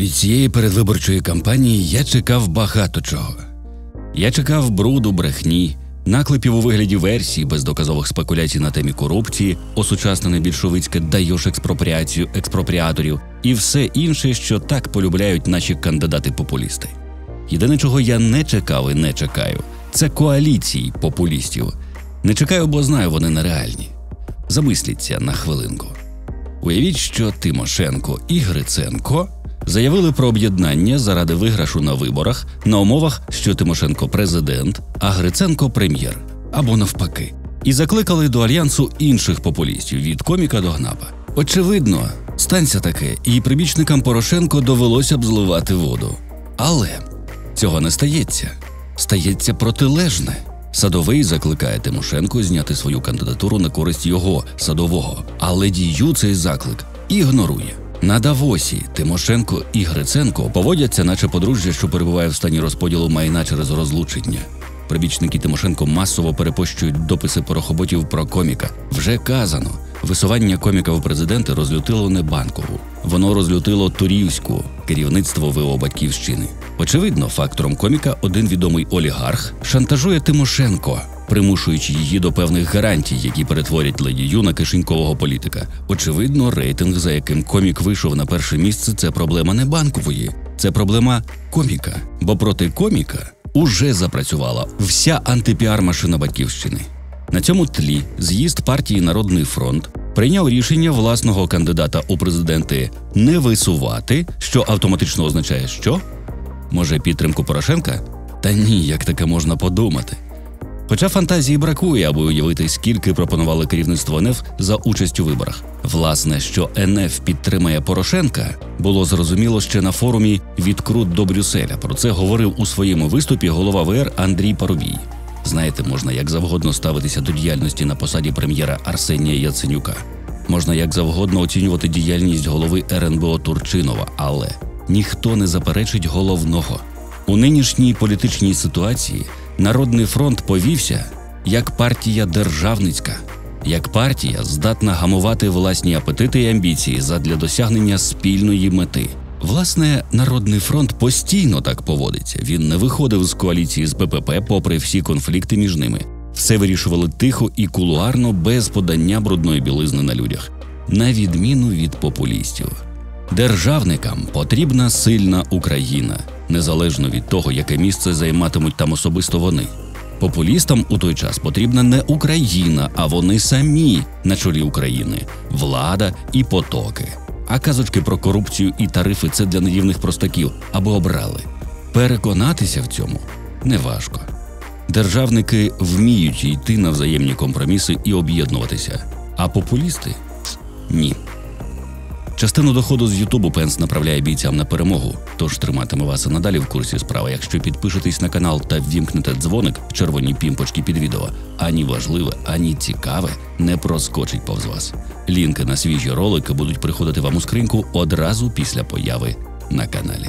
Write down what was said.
Від цієї передвиборчої кампанії я чекав багато чого. Я чекав бруду, брехні, наклепів у вигляді версій, бездоказових спекуляцій на темі корупції, осучаснене більшовицьке дайош експропріацію експропріаторів і все інше, що так полюбляють наші кандидати-популісти. Єдине, чого я не чекав і не чекаю, це коаліції популістів. Не чекаю, бо знаю, вони нереальні. Замисліться на хвилинку. Уявіть, що Тимошенко і Гриценко заявили про об'єднання заради виграшу на виборах на умовах, що Тимошенко президент, а Гриценко прем'єр або навпаки, і закликали до альянсу інших популістів від коміка до гнапа. Очевидно, станься таке, і прибічникам Порошенко довелося б зливати воду. Але цього не стається. Стається протилежне. Садовий закликає Тимошенко зняти свою кандидатуру на користь його садового, але дію цей заклик ігнорує. На Давосі Тимошенко і Гриценко поводяться, наче подружжя, що перебуває в стані розподілу майна через розлучення. Прибічники Тимошенко масово перепощують дописи порохоботів про коміка. Вже казано, висування коміка в президенти розлютило не банкову, воно розлютило турівську керівництво ВО батьківщини. Очевидно, фактором коміка один відомий олігарх шантажує Тимошенко, примушуючи її до певних гарантій, які перетворять ледію на кишенькового політика. Очевидно, рейтинг, за яким комік вийшов на перше місце, це проблема не банкової, це проблема коміка. Бо проти коміка уже запрацювала вся антипіар-машина батьківщини. На цьому тлі з'їзд партії Народний фронт прийняв рішення власного кандидата у президенти не висувати, що автоматично означає, що може підтримку Порошенка? Та ні, як таке можна подумати. Хоча фантазії бракує, аби уявити, скільки пропонували керівництво НФ за участь у виборах. Власне, що НФ підтримає Порошенка, було зрозуміло ще на форумі Відкрут до Брюсселя. Про це говорив у своєму виступі голова ВР Андрій Парубій. Знаєте, можна як завгодно ставитися до діяльності на посаді прем'єра Арсенія Яценюка. Можна як завгодно оцінювати діяльність голови РНБО Турчинова, але ніхто не заперечить головного. У нинішній політичній ситуації Народний фронт повівся як партія державницька, як партія здатна гамувати власні апетити і амбіції задля досягнення спільної мети. Власне, Народний фронт постійно так поводиться. Він не виходив з коаліції з БПП, попри всі конфлікти між ними. Все вирішували тихо і кулуарно, без подання брудної білизни на людях, на відміну від популістів. Державникам потрібна сильна Україна, незалежно від того, яке місце займатимуть там особисто вони. Популістам у той час потрібна не Україна, а вони самі на чолі України, влада і потоки. А казочки про корупцію і тарифи це для наївних простаків, аби обрали. Переконатися в цьому неважко. Державники вміють йти на взаємні компроміси і об'єднуватися, а популісти ні. Частину доходу з Ютубу Пенс направляє бійцям на перемогу, тож триматиме вас і надалі в курсі справи, якщо підпишетесь на канал та ввімкнете дзвоник в червоній пімпочки під відео. Ані важливе, ані цікаве не проскочить повз вас. Лінки на свіжі ролики будуть приходити вам у скриньку одразу після появи на каналі.